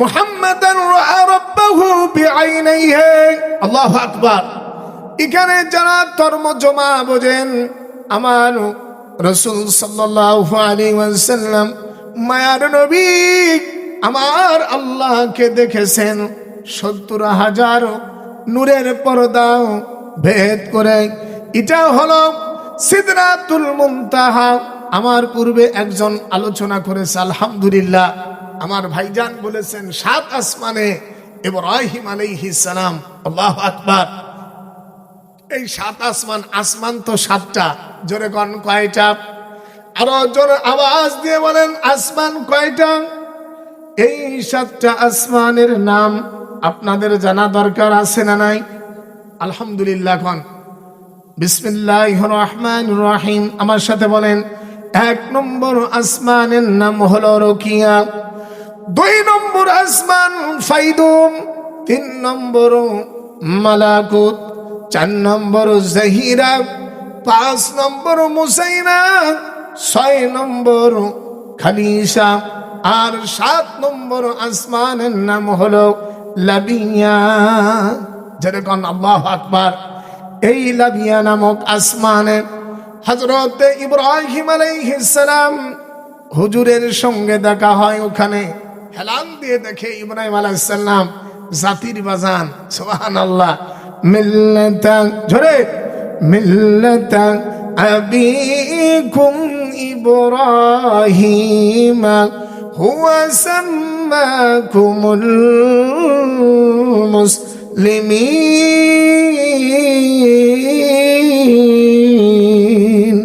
মুহাম্মাদান রাআ রাব্বাহু বিআইনাইহি। আল্লাহু আকবার। এখানে যারা তর্মজমা বোঝেন আমার রসুল সাল্লাল্লাহু আলাইহি ওয়াসাল্লাম মায়ার নবী আমার আল্লাহকে দেখেছেন। সত্তর হাজার নূরের পর্দাও ভেদ করে। এটা হলো সিদরাতুল মুনতাহা। আমার পূর্বে একজন আলোচনা করেছে আলহামদুলিল্লাহ। আমার ভাইজান বলেছেন, সাত আসমানে ইব্রাহিম আলাইহিস সালাম, আল্লাহু আকবার। এই সাত আসমান আসমান তো সাতটা। জোরে কন কয়টা? আরও জোরে আওয়াজ দিয়ে বলেন, আসমান কয়টা? এই সাতটা আসমানের নাম আপনাদের জানা দরকার আছে না নাই? আলহামদুলিল্লাহ কন। বিসমিল্লাহ রহমান রহিম। আমার সাথে বলেন, এক নম্বর আসমানের নাম হলো রকিয়া। দুই নম্বর আসমান ফাইদুম, তিন নম্বর মালাকুত, চার নম্বর জাহিরা, পাঁচ নম্বর মুসাইনা, ছয় নম্বর খালিসা আর সাত নম্বর আসমানের নাম হলো লাবিয়া। যেরকম আল্লাহ আকবার, এই লাবিয়া নামক আসমানে হজরত ইব্রাহিম আলাইহিসসালাম হুজুরের সঙ্গে দেখা হয় ওখানে। হেলান দিয়ে দেখে ইব্রাহিম আলাইহিসসালাম জাতির বাজান সুবহান আল্লাহ মিল্লাতা ঝরে মিল্লাতা আবিকুম ইব্রাহিম, হুয়া সাম্মাকুমুল মুসলিমিন।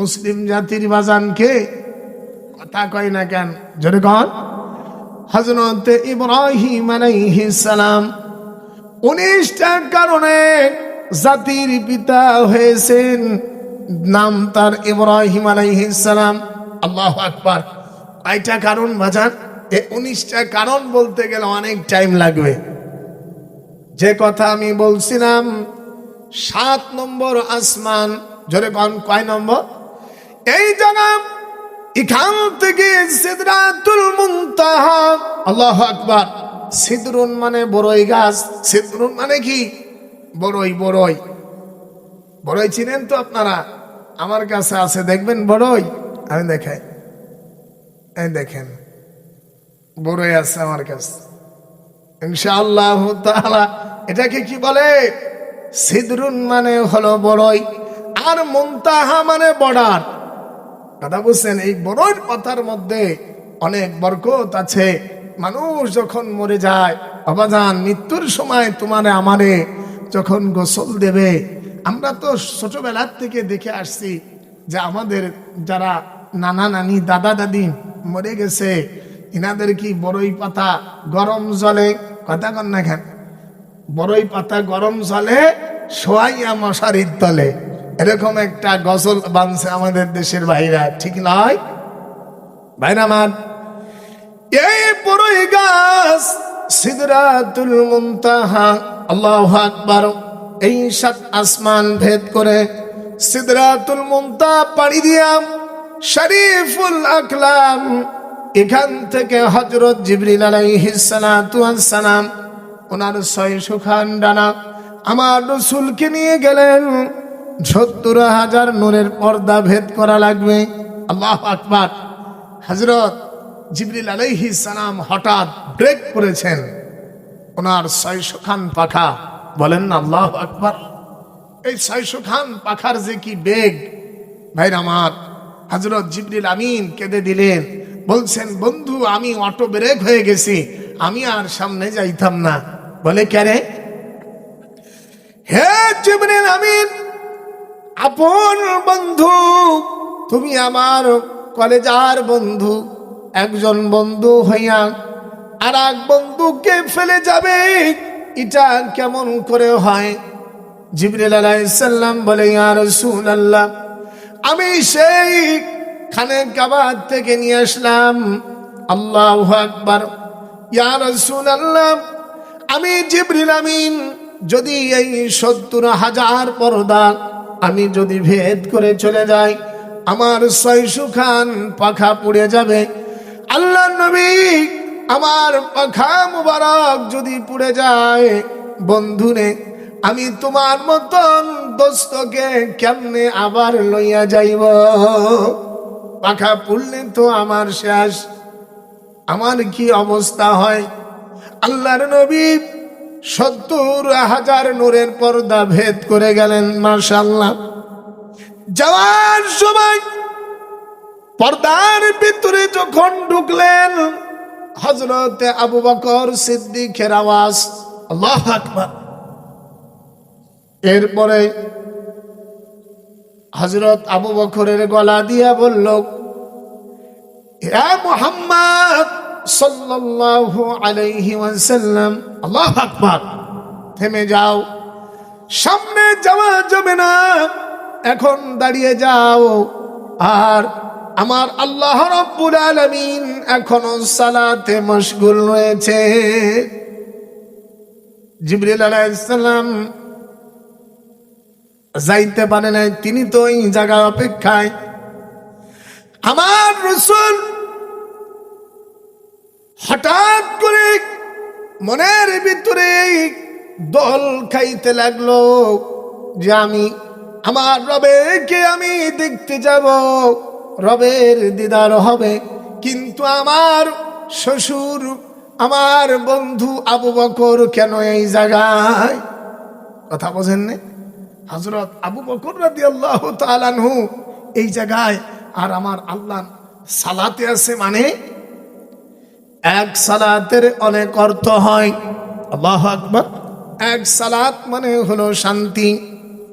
মুসলিম জাতির বাজানকে কথা কয় না কেন? জোরে কন। হজরত ইব্রাহিম সালাম উনিশটা কারণে জাতির পিতা হয়েছেন। নাম তার ইব্রাহিম সালাম। আল্লাহ আকবার। কয়টা কারণ বাজান? এই উনিশটা কারণ বলতে গেলে অনেক টাইম লাগবে। যে কথা আমি বলছিলাম, সাত নম্বর আসমান, জোরে কন, কয় নম্বর? এই জায়গা এখান থেকে সিদরাতুল মুনতাহা। আল্লাহু আকবার। সিদরুন মানে বড়ই গাছ। সিদরুন মানে কি? বড়ই বড়ই বড়ই চিনেন তো আপনারা? আমার কাছে আছে, দেখবেন বড়ই আমি দেখাই। এই দেখেন বড়ই আছে আমার কাছে। ইনশাআল্লাহ তাআলা, এটাকে কি বলে? সিদরুন মানে হলো বড়ই আর মুনতাহা মানে বর্ডার। কথা বুঝছেন এই বড়ইর কথার মধ্যে অনেক বরকত আছে। মানুষ যখন মরে যায় অবাজান মৃত্যুর সময় তোমারে আমারে যখন গোসল দেবে। আমরা তো ছোটবেলার থেকে দেখে আসছি যে আমাদের যারা নানা নানি, দাদা দাদি মরে গেছে ইনাদের কি বড়ই পাতা গরম জলে? কথা কন না বড়ই পাতা গরম জলে, সোয়াইয়া মশারির তলে। এরকম একটা গজল বানছে আমাদের দেশের বাইরা ঠিক নয়? ভাইরা আমার, এই বড়ই গাছ সিদরাতুল মুনতাহা, আল্লাহু আকবার, এই সাত আসমান ভেদ করে সিদরাতুল মুনতাহা পাড়ি দিয়াম, শরীফুল আকলাম, এখান থেকে হজরত জিবরিল আলাইহিস সালাতু ওয়াস সালাম, ওনার ছয় সুখান ডানা আমার রসুলকে নিয়ে গেলেন। সত্তর হাজার নূরের পর্দা ভেদ করা লাগবে। আল্লাহ আকবার। হজরত জিবরিল আলাইহি সালাম হঠাৎ ব্রেক করেছেন। ওনার ছয়শো খান পাখা। বলেন না, আল্লাহ আকবার। এই ছয়শো খান পাখার যে কি বেগ? ভাই আমার হজরত জিবরিল আমিন কেঁদে দিলেন। বলছেন, বন্ধু, আমি অটো ব্রেক হয়ে গেছি। আমি আর সামনে যাইতাম না। বলে কেরে হে জিবরিল আমিন আপন বন্ধু, তুমি আমার কলেজার বন্ধু। একজন বন্ধু হইয়া আর এক বন্ধুকে ফেলে যাবে, এটা কেমন করে হয়? জিবরিল আলাইসাল্লাম বলে, ইয়া রাসূলুল্লাহ, আমি সেই খানে কাবাদ থেকে নিয়ে আসলাম। আল্লাহু আকবার। ইয়া রাসূলুল্লাহ, আমি জিবরিল আমিন, যদি এই সত্তর হাজার পর্দা আমি যদি ভেদ করে চলে যাই, আমার ছয়শো খান পাখা পুড়ে যাবে। আল্লাহ নবী আমার পাখা মুবারক যদি পুড়ে যায় বন্ধুরে আমি তোমার মতন দোস্তকে কেমনে আবার লইয়া যাইব? পাখা পুড়লে তো আমার শেষ। আমার কি অবস্থা হয়? আল্লাহর নবী সত্তর হাজার নূরের পর্দা ভেদ করে গেলেন মাশাল্লাহ যাওয়ার সময় পর্দার ভিতরে যখন ঢুকলেন হজরত আবু বকর সিদ্দিকের আওয়াজ আকবার। এরপরে হজরত আবু বকরের গলা দিয়া বলল ইয়া মুহাম্মদ সাল্লাল্লাহু আলাইহি ওয়াসাল্লাম, আল্লাহু আকবার, থেমে যাও। সামনে যাওয়া যাবে না, এখন দাঁড়িয়ে যাও। আর আমার আল্লাহ রব্বুল আলামিন এখনও সালাতে মশগুল রয়েছে। জিবরিল আলাইহিস সালাম যাইতে পারে নাই, তিনি তো এই জায়গা অপেক্ষায়। আমার রসুল হঠাৎ করে মনের ভিতরে দল খাইতে লাগল যে আমি, আমার রবেকে আমি দেখতে যাব, রবের দিদার হবে। কিন্তু আমার শ্বশুর, আমার বন্ধু আবু বকর কেন এই জায়গায়? কথা বোঝেন না হজরত আবু বকর রাদি আল্লাহ তালানহু এই জায়গায় আর আমার আল্লাহ সালাতে আছে মানে এক সালাতের অনেক অর্থ হয়। আল্লাহ আকবর। এক সালাত মানে হলো শান্তি,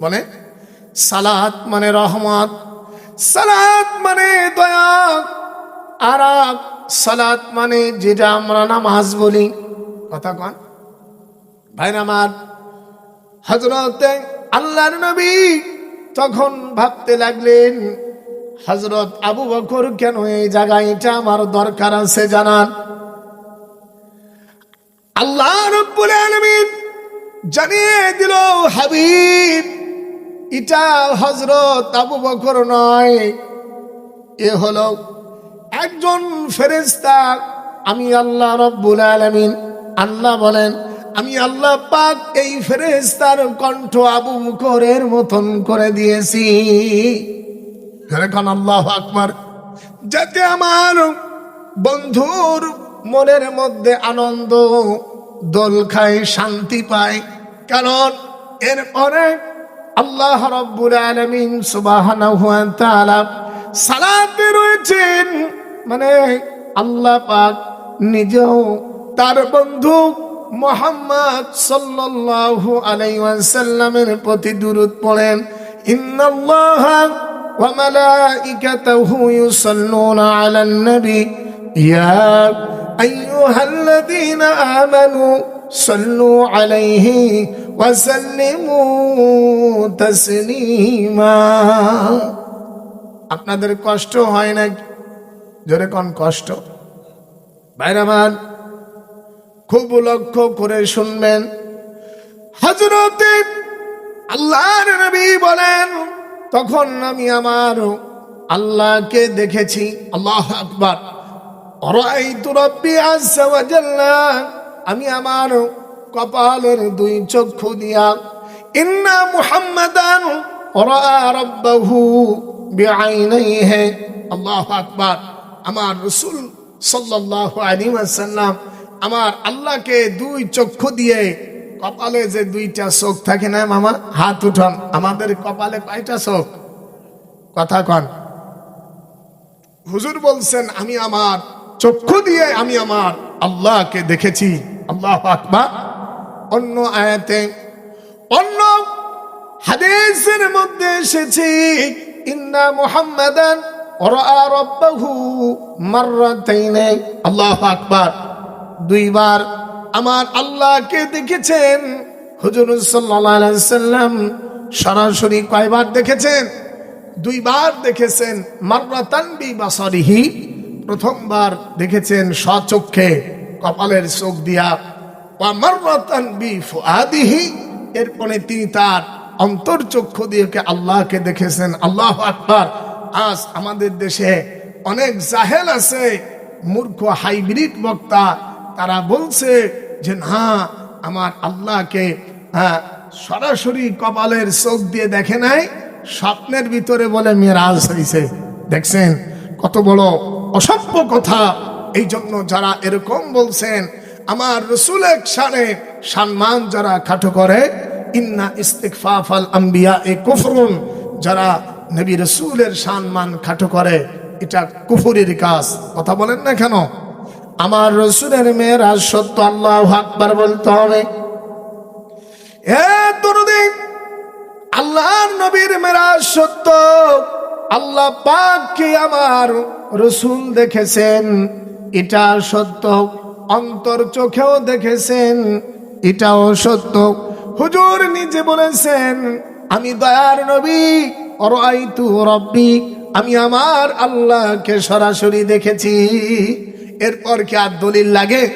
বলে। সালাত মানে রহমত। সালাত মানে দয়া। আর সালাত মানে যেটা আমরা নামাজ বলি। কথা কন। ভাই আমার হজরত আল্লাহর নবী তখন ভাবতে লাগলেন হজরত আবু বকর কেন এই জায়গায়? এটা আমার দরকার আছে জানার। আল্লাহ রব্বুল আলামিন জানিয়ে দিল, হাবিব, এটা হজরত আবু বকর নয়, এ হলো একজন ফেরেস্তা আমি আল্লাহ রব্বুল আলামিন, আল্লাহ বলেন, আমি আল্লাহ পাক এই ফেরেস্তার কণ্ঠ আবু বকরের মতন করে দিয়েছি। আল্লাহ আকবার। যাতে আমার বন্ধুর মনের মধ্যে আনন্দ, দোল খায়, শান্তি পায়। কারণ এরপরে আল্লাহ রব্বুল আলমিন সুবাহানাহু সালাতে রয়েছেন। মানে আল্লাহ পাক নিজেও তার বন্ধু মোহাম্মদ সাল্লাল্লাহু আলাইহি ওয়াসাল্লামের প্রতি দুরূদ পড়েন। ইন্নাল্লাহ ওয়া মালাইকাতাহু ইউসাল্লুনা আলান নবী ইয়া আইয়ুহাল্লাযীনা আমানু সাল্লু আলাইহি ওয়া সাল্লিমু তাসলিমা আপনাদের কষ্ট হয় না জোরে কোন কষ্ট? বাইরামান খুব লক্ষ্য করে শুনবেন। হজরতে আল্লাহর নবী বলেন, তখন আমি আমার আল্লাহকে দেখেছি। আল্লাহ আকবার। আমি আমার কপালের দুই চক্ষু দিয়া ইন্না মুহাম্মাদান আল্লাহু আকবার। আমার রাসূল সাল্লাল্লাহু আলাইহি আমার আল্লাহকে দুই চক্ষু দিয়ে কপালে যে দুইটা চোখ থাকে না মামা, হাত উঠান। আমাদের কপালে কয়টা চোখ? কথা কন। হুজুর বলছেন, আমি আমার চক্ষু দিয়ে আমি আমার আল্লাহকে দেখেছি। আল্লাহ আকবার। অন্য আয়াতে, অন্য হাদিসের মধ্যে এসেছে, ইন্না মুহাম্মাদান আল্লাহু দুইবার আমার আল্লাহকে দেখেছেন। হুজুর সাল্লাম সরাসরি কয়বার দেখেছেন? দুইবার দেখেছেন, মাররাতান প্রথমবার দেখেছেন স্বচক্ষে কপালের চোখ দিয়া এরপরে তিনি তার অন্তর্চক্ষু দিয়ে আল্লাহকে দেখেছেন। আল্লাহ আকবার। আজ আমাদের দেশে অনেক জাহেল আছে, মূর্খ, হাইব্রিড বক্তা। তারা বলছে যে, না, আমার আল্লাহকে সরাসরি কপালের চোখ দিয়ে দেখে নাই, স্বপ্নের ভিতরে বলে মেরাজ হয়েছে দেখছেন কত বড় অসভ্য কথা। এই জন্য যারা এরকম বলছেন, আমার রসুলের সানে সম্মান যারা খাটো করে, ইন্না ইস্তিকফাফ আল আম্বিয়া এ কুফরুন, যারা নবী রসুলের সম্মান খাটো করে, এটা কুফুরের কাজ। কথা বলেন না কেন? আমার রসুলের মেয়েরা সত্য আল্লাহ আকবার বলতে হবে। এ দরুদি আল্লাহর নবীর মেরা সত্য আল্লাহ পাককে আমার রসুল দেখেছেন? এটা সত্য। অন্তর চোখেও দেখেছেন। এটাও সত্য। হুজুর নিজে বলেছেন, আমি দয়ার নবী, অরাইতু রব্বি, আমি আমার আল্লাহকে সরাসরি দেখেছি। এরপর কি আর দলিল লাগে?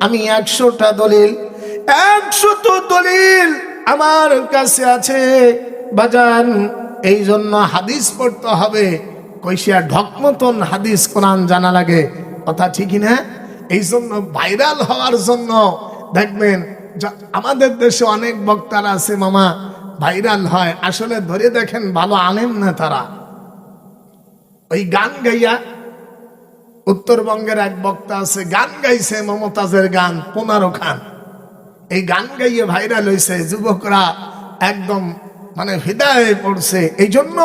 আমি একশোটা দলিল। একশত দলিল আমার কাছে আছে। বাজান এই জন্য হাদিস পড়তে হবে। কৈশিয়া ঢকমতন হাদিস কোরআন জানা লাগে। কথা ঠিকই না? এই জন্য ভাইরাল হওয়ার জন্য দেখবেন আমাদের দেশে অনেক বক্তারা আছে মামা, ভাইরাল হয়। আসলে ধরে দেখেন ভালো আনেন না তারা। ওই গান গাইয়া উত্তরবঙ্গের এক বক্তা আছে, গান গাইছে মমতাজের গান, পনেরো খান। এই গান গাইয়ে ভাইরাল হয়েছে যুবকরা একদম মানে হৃদয়ে পড়ছে। এই জন্য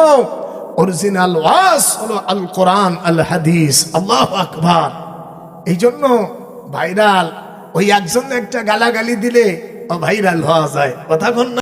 অরিজিনাল ওয়াস হলো আল কোরআন, আল হাদিস। আল্লাহ আকবার। এই জন্য ভাইরাল, ওই একজন একটা গালাগালি দিলে ভাইরাল হওয়া যায়। কথা না?